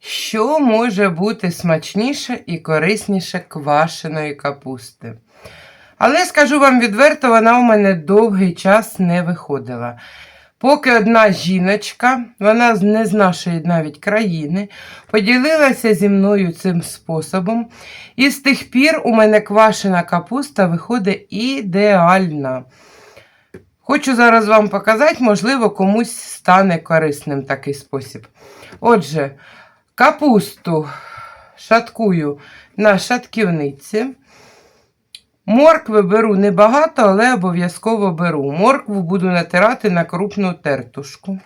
Що може бути смачніше і корисніше квашеної капусти? Але скажу вам відверто, вона у мене довгий час не виходила. Поки одна жіночка, вона не з нашої навіть країни, поділилася зі мною цим способом. І з тих пір у мене квашена капуста виходить ідеальна. Хочу зараз вам показати, можливо, комусь стане корисним такий спосіб. Отже, капусту шаткую на шатківниці. Моркви беру небагато, але обов'язково беру. Моркву буду натирати на крупну тертушку.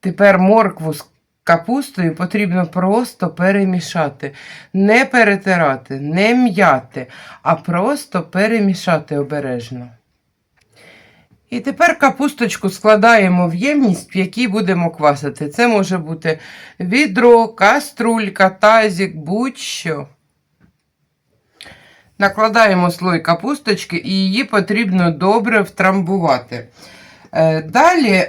Тепер моркву з капустою потрібно просто перемішати. Не перетирати, не м'яти, а просто перемішати обережно. І тепер капусточку складаємо в ємність, в якій будемо квасити. Це може бути відро, каструлька, тазик, будь-що. Накладаємо слой капусточки і її потрібно добре втрамбувати. Е, Далі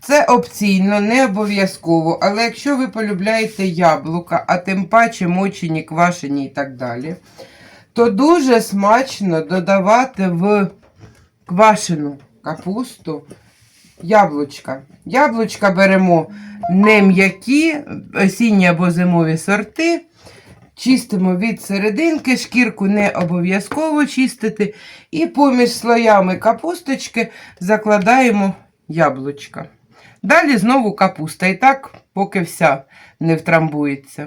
це опційно, не обов'язково, але якщо ви полюбляєте яблука, а тим паче мочені, квашені і так далі, то дуже смачно додавати в квашену капусту яблучка. Яблучка беремо не м'які, осінні або зимові сорти. Чистимо від серединки, шкірку не обов'язково чистити. І поміж слоями капусточки закладаємо яблучка. Далі знову капуста. І так, поки вся не втрамбується.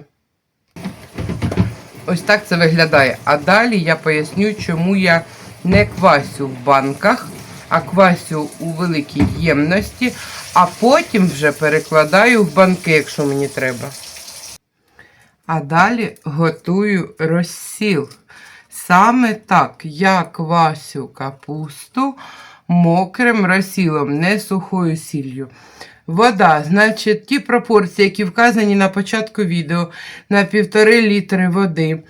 Ось так це виглядає. А далі я поясню, чому я не квасю в банках, а квасю у великій ємності, а потім вже перекладаю в банки, якщо мені треба. А далі готую розсіл. Саме так я квасю капусту мокрим розсілом, не сухою сіллю. Вода, значить, ті пропорції, які вказані на початку відео, на півтори літри води.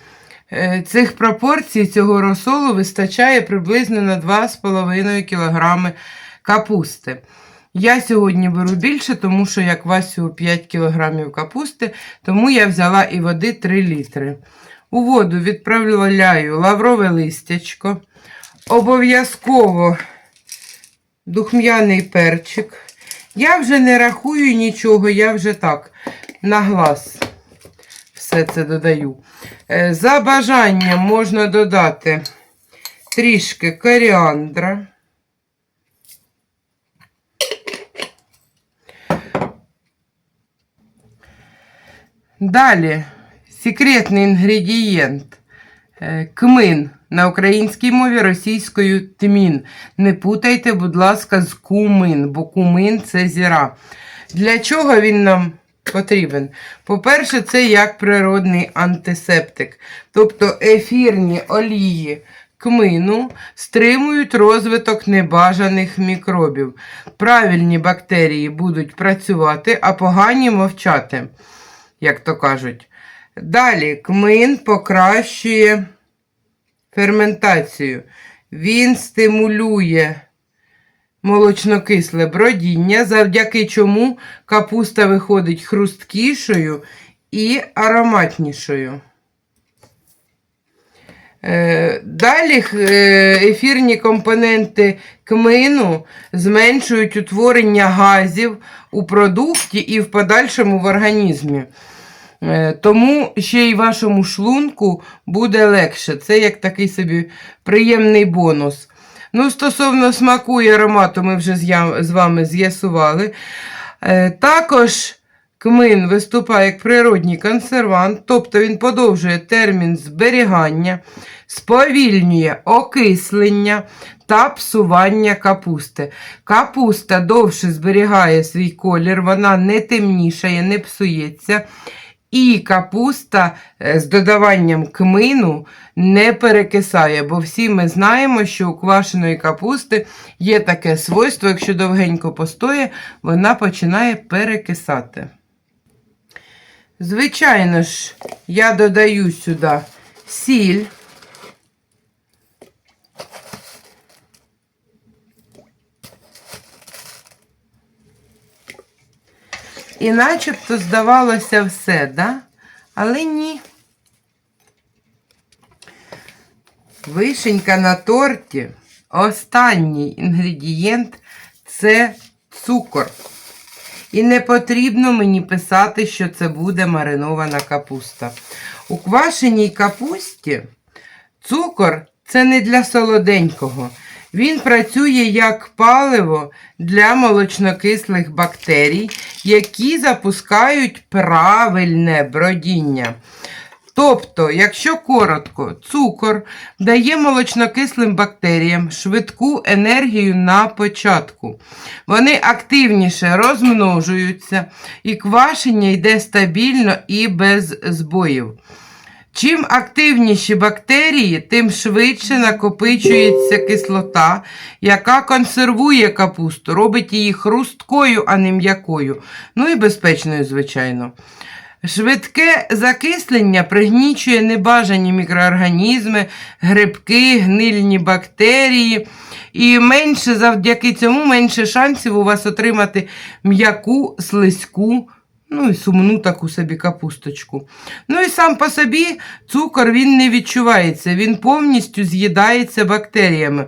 Е, Цих пропорцій цього розсолу вистачає приблизно на 2,5 кг капусти. Я сьогодні беру більше, тому що я квасю 5 кг капусти, тому я взяла і води 3 літри. У воду відправляю лаврове листячко. Обов'язково духм'яний перчик. Я вже не рахую нічого, я вже так на глаз все це додаю. Е, За бажанням можна додати трішки коріандра. Далі секретний інгредієнт е, кмин на українській мові російською тмін. Не путайте, будь ласка, з кумин, бо кумин це зіра. Для чого він нам потрібен? По-перше, це як природний антисептик. Тобто ефірні олії кмину стримують розвиток небажаних мікробів. Правильні бактерії будуть працювати, а погані мовчати, як то кажуть. Далі кмин покращує ферментацію. Він стимулює молочнокисле бродіння, завдяки чому капуста виходить хрусткішою і ароматнішою. Е, Далі е, ефірні компоненти кмину зменшують утворення газів у продукті і в подальшому в організмі. Е, Тому ще й вашому шлунку буде легше. Це як такий собі приємний бонус. Ну, стосовно смаку і аромату, ми вже з вами з'ясували. Е, Також кмин виступає як природній консервант, тобто він подовжує термін зберігання, сповільнює окислення та псування капусти. Капуста довше зберігає свій колір, вона не темнішає, не псується. І капуста е, з додаванням кмину не перекисає, бо всі ми знаємо, що у квашеної капусти є таке свойство, якщо довгенько постоє, вона починає перекисати. Звичайно ж, я додаю сюди сіль. І начебто здавалося все, да? Але ні. Вишенька на торті. Останній інгредієнт це цукор. І не потрібно мені писати, що це буде маринована капуста. У квашеній капусті цукор це не для солоденького. Він працює як паливо для молочнокислих бактерій, які запускають правильне бродіння. Тобто, якщо коротко, цукор дає молочнокислим бактеріям швидку енергію на початку. Вони активніше розмножуються, і квашення йде стабільно і без збоїв. Чим активніші бактерії, тим швидше накопичується кислота, яка консервує капусту, робить її хрусткою, а не м'якою. Ну і безпечною, звичайно. Швидке закислення пригнічує небажані мікроорганізми, грибки, гнильні бактерії. І менше завдяки цьому менше шансів у вас отримати м'яку, слизьку, ну і сумну таку собі капусточку. Ну і сам по собі цукор він не відчувається, він повністю з'їдається бактеріями.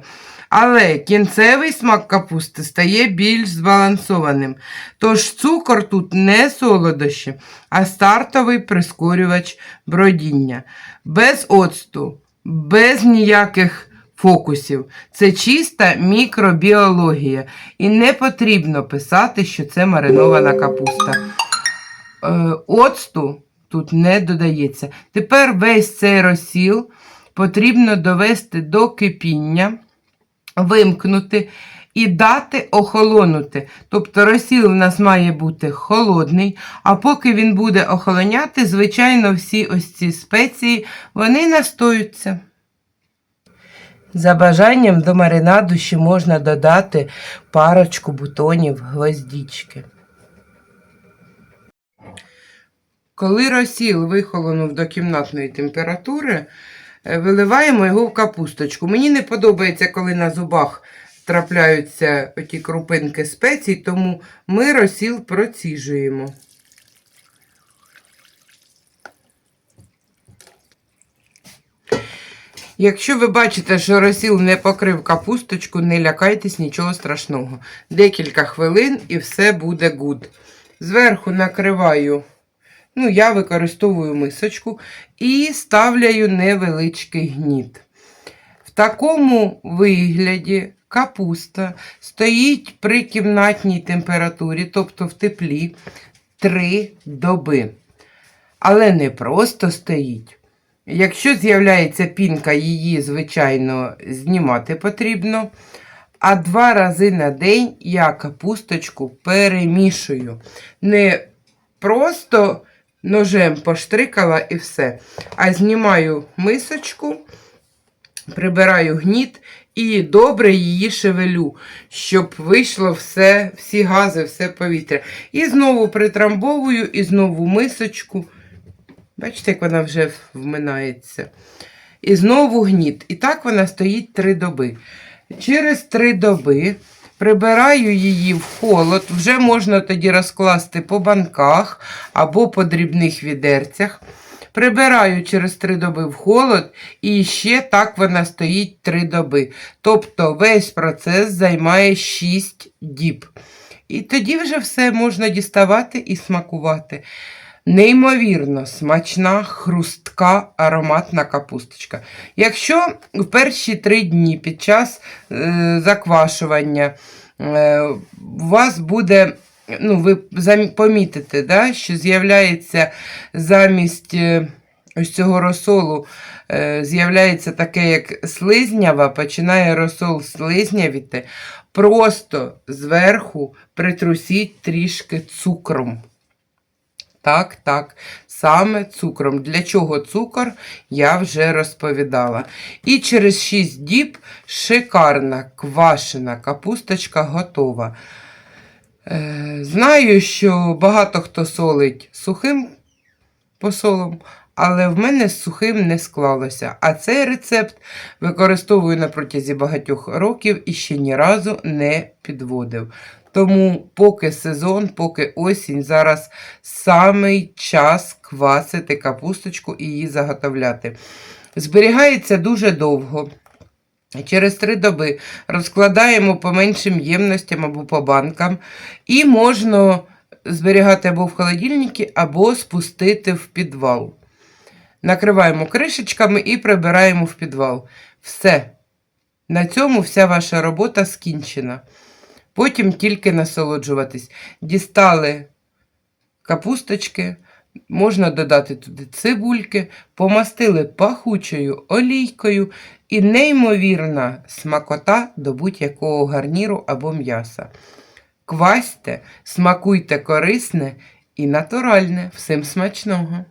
Але кінцевий смак капусти стає більш збалансованим. Тож цукор тут не солодощі, а стартовий прискорювач бродіння. Без оцту, без ніяких фокусів. Це чиста мікробіологія. І не потрібно писати, що це маринована капуста. Е, Оцту тут не додається. Тепер весь цей розсіл потрібно довести до кипіння вимкнути і дати охолонути. Тобто розсіл в нас має бути холодний, а поки він буде охолоняти, звичайно, всі ось ці спеції вони настоються. За бажанням до маринаду ще можна додати парочку бутонів гвоздічки. Коли розсіл вихолонув до кімнатної температури, е, виливаємо його в капусточку. Мені не подобається, коли на зубах трапляються оті крупинки спецій, тому ми розсіл проціжуємо. Якщо ви бачите, що розсіл не покрив капусточку, не лякайтесь нічого страшного. Декілька хвилин і все буде гуд. Зверху накриваю, ну, я використовую мисочку і ставляю невеличкий гніт. В такому вигляді капуста стоїть при кімнатній температурі, тобто в теплі, 3 доби. Але не просто стоїть. Якщо з'являється пінка, її, звичайно, знімати потрібно. А два рази на день я капусточку перемішую. Не просто ножем поштрикала і все. А знімаю мисочку, прибираю гніт і добре її шевелю, щоб вийшло все, всі гази, все повітря. І знову притрамбовую, і знову мисочку. Бачите, як вона вже вминається. І знову гніт. І так вона стоїть три доби. Через три доби прибираю її в холод. Вже можна тоді розкласти по банках або по дрібних відерцях. Прибираю через три доби в холод, і ще так вона стоїть три доби. Тобто весь процес займає 6 діб. І тоді вже все можна діставати і смакувати. Неймовірно смачна, хрустка, ароматна капусточка. Якщо в перші три дні під час е, заквашування е, у вас буде, ну, ви помітите, да, що з'являється замість е, ось цього розсолу, е, з'являється таке, як слизнява, починає розсол слизнявіти, просто зверху притрусіть трішки цукром. Так, так, саме цукром. Для чого цукор, я вже розповідала. І через 6 діб шикарна квашена капусточка готова. Е, знаю, що багато хто солить сухим посолом, але в мене з сухим не склалося. А цей рецепт використовую на протязі багатьох років і ще ні разу не підводив. Тому поки сезон, поки осінь, зараз самий час квасити капусточку і її заготовляти. Зберігається дуже довго. Через три доби розкладаємо по меншим ємностям або по банкам, і можна зберігати або в холодильнику, або спустити в підвал. Накриваємо кришечками і прибираємо в підвал. Все. На цьому вся ваша робота скінчена. Потім тільки насолоджуватись. Дістали капусточки, можна додати туди цибульки, помастили пахучою олійкою і неймовірна смакота до будь-якого гарніру або м'яса. Квасьте, смакуйте корисне і натуральне. Всім смачного!